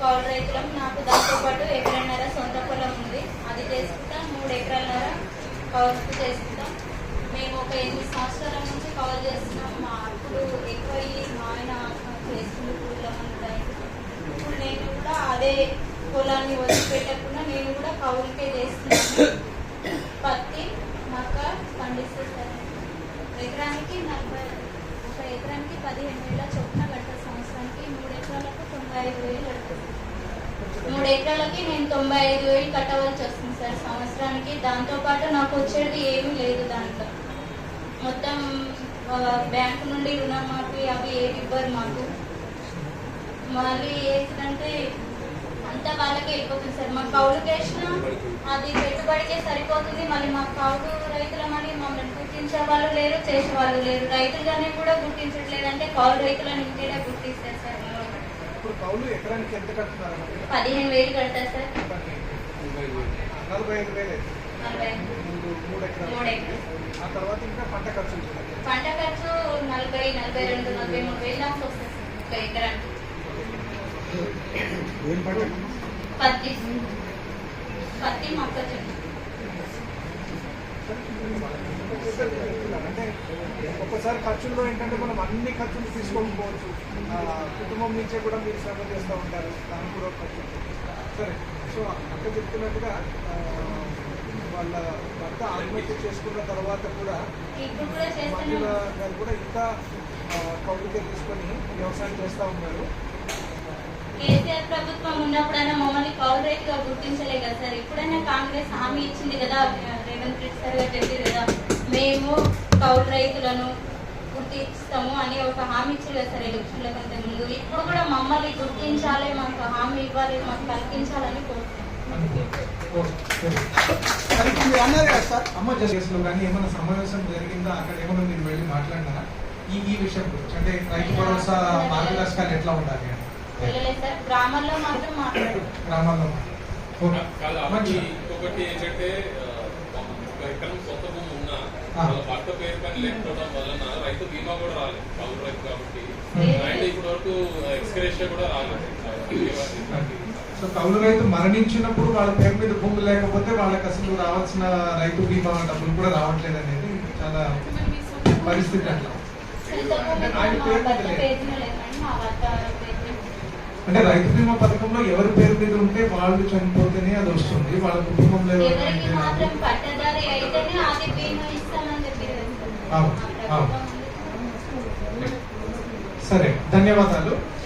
కౌలు రైతులం నాకు దాంతోపాటు ఎకరన్నర సొంత పొలం ఉంది. అది చేసుకుంటాం మూడు ఎకరాలన్నర కౌలుకు చేసుకుంటాం. మేము ఒక ఎనిమిది సంవత్సరాల నుంచి కౌలు చేస్తున్నాం. మా అప్పుడు ఎక్కువ మా ఆయన చేసుకుని ఊళ్ళో ఉంటాయి ఇప్పుడు నేను కూడా అదే పొలాన్ని వదిలిపెట్టకుండా నేను కూడా కౌలుకే చేస్తున్నాను. పత్తి మక్క పండిస్తాను ఎకరానికి నలభై ఒక ఎకరానికి పదిహేను వేల చొప్పున గంట సంవత్సరానికి మూడు ఎకరాలకు తొంభై ఐదు వేలు ఎకరాలకి నేను తొంభై ఐదు వేలు కట్టవలసి వస్తుంది సార్. సంవత్సరానికి దాంతోపాటు నాకు వచ్చేది ఏమీ లేదు దాంట్లో. మొత్తం బ్యాంకు నుండి రుణమాఫీ అవి ఏమి ఇవ్వరు మాకు. మళ్ళీ ఏంటంటే అంతా వాళ్ళకే వెళ్ళిపోతుంది సార్. మా కౌలుకి వేసిన అది పెట్టుబడికే సరిపోతుంది. మళ్ళీ మా కౌలు రైతులమని మమ్మల్ని గుర్తించే వాళ్ళు లేరు చేసే వాళ్ళు లేరు. రైతులుగానే కూడా గుర్తించట్లేదు అంటే కౌలు రైతులను ఇంకేడే గుర్తిస్తారు సార్. ఇప్పుడు కౌలు ఎకరానికి ఎంత కట్టున్నారు పదిహేను వేలు కడతారు సార్. నలభై ఐదు వేలు నలభై మూడు మూడు ఎకరాలు. మూడు ఎకరాలు. ఆ తర్వాత ఇంకా పంట ఖర్చు ఉంటుంది? పంట ఖర్చు నలభై నలభై రెండు నలభై మూడు వేలు దాకా వస్తుంది ఒక ఎకరానికి. ఏం పంట? పత్తి. పత్తి మొక్కజొన్న. ఒక్కొక్కసారి ఖర్చుల్లో ఏంటంటే మనం అన్ని ఖర్చులు తీసుకోకపోవచ్చు. ఆ, కుటుంబం నుంచే కూడా మీరు శ్రమ చేస్తూ ఉంటారు. దానికి కూడా ఖర్చు. సరే. సో అక్క చెప్తున్నట్టుగా వాళ్ళ భర్త ఆత్మహత్య చేసుకున్న తర్వాత కూడా మహిళ గారు కూడా ఇంకా ఆ, కౌలుకే తీసుకొని వ్యవసాయం చేస్తూ ఉన్నారు. కేసీఆర్ ప్రభుత్వం ఉన్నప్పుడైనా మమ్మల్ని కౌలు రైతుగా గుర్తించలే కదా సార్. ఇప్పుడైనా కాంగ్రెస్ హామీ ఇచ్చింది కదా రేవంత్ రెడ్డి సార్ గారు చెప్పింది కదా మేము కౌలు రైతులను గుర్తిస్తాము అని ఒక హామీ ఇచ్చారు కదా సార్ ఎలక్షన్ల కంటే ముందు ఇప్పుడు కూడా మమ్మల్ని గుర్తించాలి మాకు హామీ ఇవ్వాలి మాకు కల్పించాలని అన్నారు కదా సార్ అమ్మ కానీ ఏమైనా సమావేశం జరిగిందా అక్కడ ఏమైనా మీరు వెళ్ళి మాట్లాడినారా ఈ ఈ విషయం గురించి అంటే రైతు భరోసా మార్గదర్శకాలు ఎట్లా ఉండాలి గ్రామాల్లో మాత్రం మాట్లాడారు గ్రామాల్లో. ఇంకొకటి ఏంటంటే సొంత భూమి ఉన్నా లేకపోవడం వలన రైతు బీమా కూడా రాలేదు కౌలు రైతు కాబట్టి. Hmm. అండ్ ఇప్పటి వరకు ఎక్స్గ్రేషియా కూడా రాలేదు. సో కౌలు రైతు మరణించినప్పుడు వాళ్ళ పేరు మీద భూమి లేకపోతే వాళ్ళకి అసలు రావాల్సిన రైతు బీమా డబ్బులు కూడా రావట్లేదు అనేది చాలా పరిస్థితి అట్లా అంటే రైతు బీమా పథకంలో ఎవరి పేరు మీద ఉంటే వాళ్ళు చనిపోతేనే అది వస్తుంది వాళ్ళ కుటుంబంలో ఎవరైనా సరే ధన్యవాదాలు.